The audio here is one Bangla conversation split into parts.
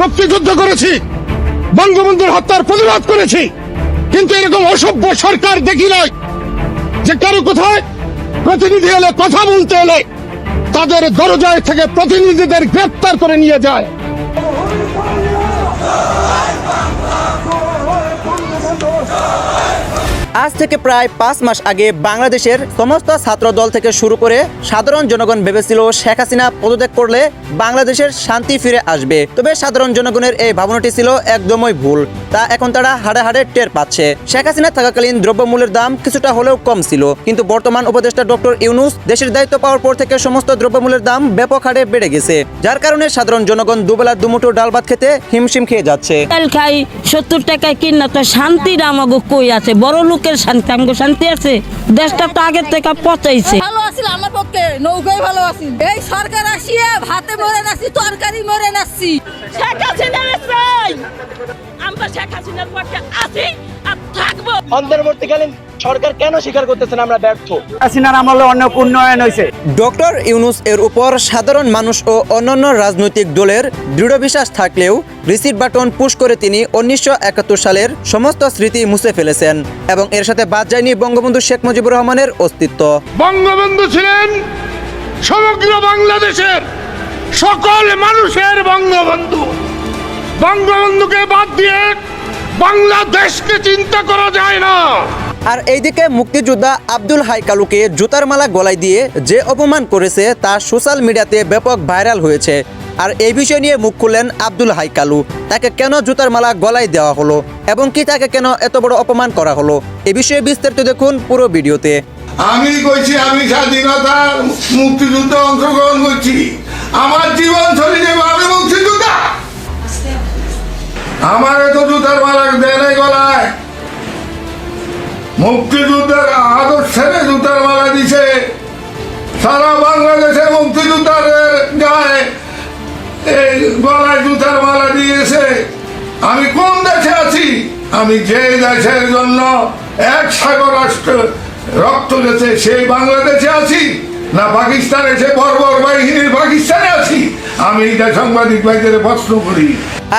মুক্তিযুদ্ধ করেছি, বঙ্গবন্ধুর হত্যার প্রতিবাদ করেছি, কিন্তু এরকম অসভ্য সরকার দেখি নয় যে কারও কোথায় প্রতিনিধি এলে কথা বলতে এলে তাদের দরজায় থেকে প্রতিনিধিদের গ্রেপ্তার করে নিয়ে যায়। আজ থেকে প্রায় পাঁচ মাস আগে বাংলাদেশের সমস্ত ছাত্র দল থেকে শুরু করে সাধারণ জনগণ ভেবেছিল শেখ হাসিনা পদত্যাগ করলে বাংলাদেশের শান্তি ফিরে আসবে। তবে সাধারণ জনগণের এই ভাবনাটি ছিল একদমই ভুল। তা এখন তারা হাড়ে হাড়ে টের পাচ্ছে। শেখ হাসিনা থাকাকালীন দ্রব্যমূল্যের দাম কিছুটা হলেও কম ছিল। কিন্তু বর্তমান উপদেষ্টা ডক্টর ইউনুস দেশের দায়িত্ব পাওয়ার পর থেকে সমস্ত দ্রব্যমূল্যের দাম ব্যাপক হারে বেড়ে গেছে। যার কারণে সাধারণ জনগণ দুবেলা দুমুঠো ডাল ভাত খেতে হিমশিম খেয়ে যাচ্ছে। সত্তর টাকায় কিনা, তো শান্তির আমাগো কই আছে? বড় লোকের শান্তি আমগো শান্তি আছে দেশটা তো আগের থেকে পচাইছে। ভালো আছিল আমার পক্ষে নৌকাই ভালো আছিল এই সরকার আসিয়ে ভাতে মরে নাচ্ছি তরকারি মরে নাচ্ছি। শেখ হাসিনার আমরা শেখ হাসিনার পক্ষে আছি আর থাকব। অন্তর্বর্তীকালীন সরকার কেন স্বীকার করতেছেন আমরা ব্যর্থ? হাসিনার আমলে অনেক উন্নয়ন হয়েছে। ডক্টর ইউনুস এর উপর সাধারণ মানুষ ও অন্যান্য রাজনৈতিক দলের দৃঢ় বিশ্বাস থাকলেও রিসিট বাটন পুশ করে তিনি উনিশশো একাত্তর সালের সমস্ত স্মৃতি মুছে ফেলেছেন এবং এর সাথে বাদ যায়নি বঙ্গবন্ধু শেখ মুজিবুর রহমানের অস্তিত্ব। বঙ্গবন্ধু ছিলেন সমগ্র বাংলাদেশের সকল মানুষের বঙ্গবন্ধু। বঙ্গবন্ধুকে বাদ দিয়ে বাংলাদেশকে চিন্তা করা যায় আর এইদিকে মুক্তিযোদ্ধা আব্দুল হাইকালুকে জুতার মালা গলায় দিয়ে যে অপমান করেছে তা সোশ্যাল মিডিয়াতে ব্যাপক ভাইরাল হয়েছে। আর এই বিষয় নিয়ে মুখ খুললেন আব্দুল হাইকালু তাকে কেন জুতার মালা গলায় দেওয়া হলো এবং কি তাকে কেন এত বড় অপমান করা হলো? এ বিষয়ে বিস্তারিত দেখুন পুরো ভিডিওতে। আমি কইছি, আমি স্বাধীনতার মুক্তিযুদ্ধে অংশগ্রহণ করছি। আমার জীবন শরীরে আমি মুক্তিযোদ্ধা? আমার তো জুতার মালা দেয় গলায়। মুক্তিযুদ্ধের আদর্শের জুতার মালা দিছে। সারা বাংলাদেশে মুক্তিযোদ্ধাদের গায়ে এই গলায় জুতার মালা দিয়েছে। আমি কোন দেশে আছি? আমি যে দেশের জন্য এক সাগর রাষ্ট্র রক্ত গেছে সেই বাংলাদেশে আছি না পাকিস্তানে? সে বর্বর বাহিনীর পাকিস্তানে আছি। আমি এটা সাংবাদিক ভাইদের প্রশ্ন করি।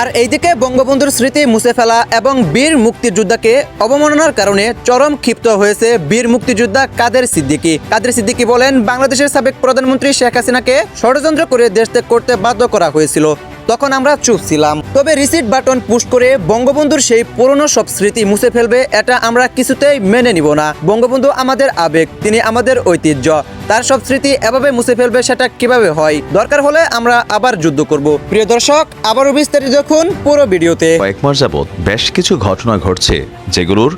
আর এইদিকে বঙ্গবন্ধুর স্মৃতি মুছে ফেলা এবং বীর মুক্তিযোদ্ধাকে অবমাননার কারণে চরম ক্ষিপ্ত হয়েছে বীর মুক্তিযোদ্ধা কাদের সিদ্দিকি। কাদের সিদ্দিকি বলেন, বাংলাদেশের সাবেক প্রধানমন্ত্রী শেখ হাসিনাকে ষড়যন্ত্র করে দেশ ত্যাগ করতে বাধ্য করা হয়েছিল। তখন আমরা চুপ ছিলাম। তবে রিসিট বাটন পুশ করে বঙ্গবন্ধুর সেই পুরনো সব স্মৃতি মুছে ফেলবে, এটা আমরা কিছুতেই মেনে নিব না। বঙ্গবন্ধু আমাদের আবেগ, তিনি আমাদের ঐতিহ্য। তার সব স্মৃতি এভাবে মুছে ফেলবে, সেটা কীভাবে হয়? দরকার হলে আমরা আবার যুদ্ধ করব। প্রিয় দর্শক, আবারও বিস্তারিত দেখুন পুরো ভিডিওতে। কয়েক মাস যাবৎ বেশ কিছু ঘটনা ঘটছে, যেগুলোর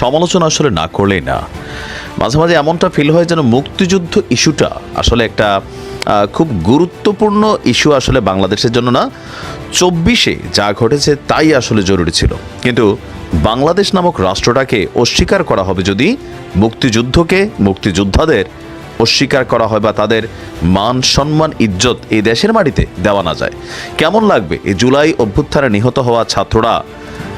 সমালোচনা আসলে না করলেই না। মাঝে মাঝে এমনটা ফিল হয় যেন মুক্তিযুদ্ধ ইস্যুটা আসলে একটা খুব গুরুত্বপূর্ণ ইস্যু আসলে বাংলাদেশের জন্য না। চব্বিশে যা ঘটেছে তাই আসলে জরুরি ছিল। কিন্তু বাংলাদেশ নামক রাষ্ট্রটাকে অস্বীকার করা হবে যদি মুক্তিযুদ্ধকে মুক্তিযোদ্ধাদের অস্বীকার করা হয় বা তাদের মান, সম্মান, ইজ্জত এই দেশের মাটিতে দেওয়া না যায়। কেমন লাগবে এই জুলাই অভ্যুত্থানে নিহত হওয়া ছাত্ররা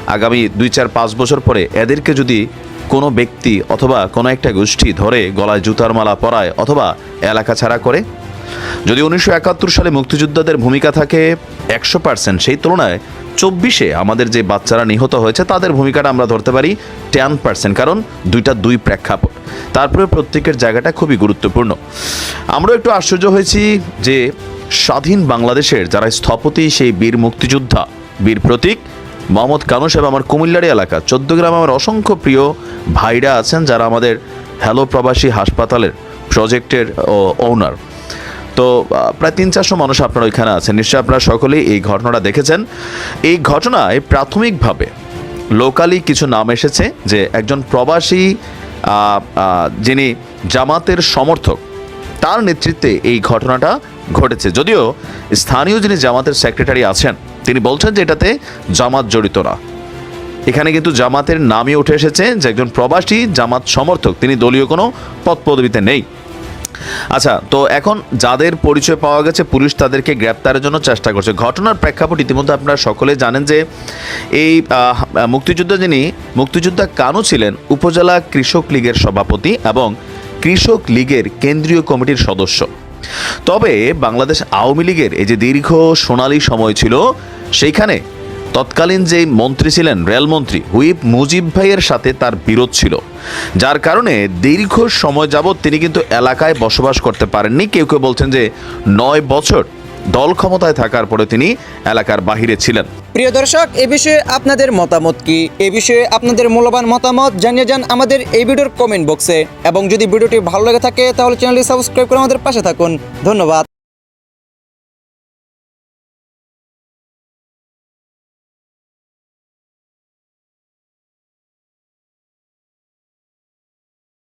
আগামী দুই চার পাঁচ বছর পরে এদেরকে যদি কোনো ব্যক্তি অথবা কোনো একটা গোষ্ঠী ধরে গলায় জুতার মালা পরায় অথবা এলাকা ছাড়া করে? যদি উনিশশো একাত্তর সালে মুক্তিযোদ্ধাদের ভূমিকা থাকে একশো পার্সেন্ট সেই তুলনায় চব্বিশে আমাদের যে বাচ্চারা নিহত হয়েছে, তাদের ভূমিকাটা আমরা ধরতে পারি টেন পার্সেন্ট কারণ দুইটা দুই প্রেক্ষাপট। তারপরে প্রত্যেকের জায়গাটা খুবই গুরুত্বপূর্ণ। আমরা একটু আশ্চর্য হয়েছি যে স্বাধীন বাংলাদেশের যারা স্থপতি সেই বীর মুক্তিযোদ্ধা, বীর প্রতীক মোহাম্মদ কানু সাহেব, আমার কুমিল্লারি এলাকা। চোদ্দ গ্রাম আমার অসংখ্য প্রিয় ভাইরা আছেন যারা আমাদের হ্যালো প্রবাসী হাসপাতালের প্রজেক্টের ওনার তো প্রায় তিন চারশো মানুষ আপনারা ওইখানে আছেন। নিশ্চয়ই আপনারা সকলেই এই ঘটনাটা দেখেছেন। এই ঘটনায় প্রাথমিকভাবে লোকালি কিছু নাম এসেছে যে একজন প্রবাসী যিনি জামাতের সমর্থক, তার নেতৃত্বে এই ঘটনাটা ঘটেছে। যদিও স্থানীয় যিনি জামাতের সেক্রেটারি আছেন তিনি বলছেন যে এটাতে জামাত জড়িত না। এখানে কিন্তু জামাতের নামই উঠে এসেছে যে একজন প্রবাসী জামাত সমর্থক, তিনি দলীয় কোনো পদ পদবিতে নেই। আচ্ছা তো এখন যাদের পরিচয় পাওয়া গেছে, পুলিশ তাদেরকে গ্রেপ্তারের জন্য চেষ্টা করছে। ঘটনার প্রেক্ষাপট ইতিমধ্যে আপনারা সকলে জানেন যে এই মুক্তিযোদ্ধা যিনি, মুক্তিযোদ্ধা কানু ছিলেন উপজেলা কৃষক লীগের সভাপতি এবং কৃষক লীগের কেন্দ্রীয় কমিটির সদস্য। তবে বাংলাদেশ আওয়ামী লীগের এই যে দীর্ঘ সোনালী সময় ছিল, সেইখানে তৎকালীন যে মন্ত্রী ছিলেন রেলমন্ত্রী হুইপ মুজিব ভাইয়ের সাথে তার বিরোধ ছিল। যার কারণে দীর্ঘ সময় যাবৎ তিনি কিন্তু এলাকায় বসবাস করতে পারেননি। কেউ কেউ বলছেন যে নয় বছর দল ক্ষমতায় থাকার পরে তিনি এলাকার বাহিরে ছিলেন। প্রিয় দর্শক, এ বিষয়ে আপনাদের মতামত কি? এ বিষয়ে আপনাদের মূল্যবান মতামত জানিয়ে যান আমাদের এই ভিডিওর কমেন্ট বক্সে এবং যদি ভিডিওটি ভালো লেগে থাকে, তাহলে চ্যানেলটি সাবস্ক্রাইব করে আমাদের পাশে থাকুন। ধন্যবাদ।